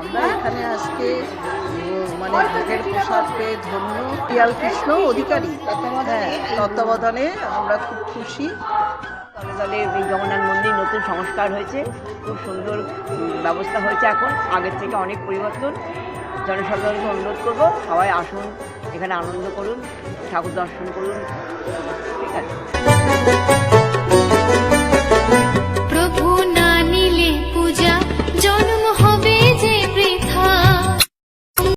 আমরা এখানে আজকে মানে ভোগের প্রসাদ পেয়ে ধন্য পিয়াল কৃষ্ণ অধিকারী। হ্যাঁ তত্ত্বাবধানে আমরা খুব খুশি। তাহলে এই জগন্নাথ মন্দির নতুন সংস্কার হয়েছে। খুব সুন্দর ব্যবস্থা হয়েছে এখন। আগের থেকে অনেক পরিবর্তন। জনসাধারণকে অনুরোধ করব, সবাই আসুন, এখানে আনন্দ করুন, ঠাকুর দর্শন করুন। ঠিক আছে।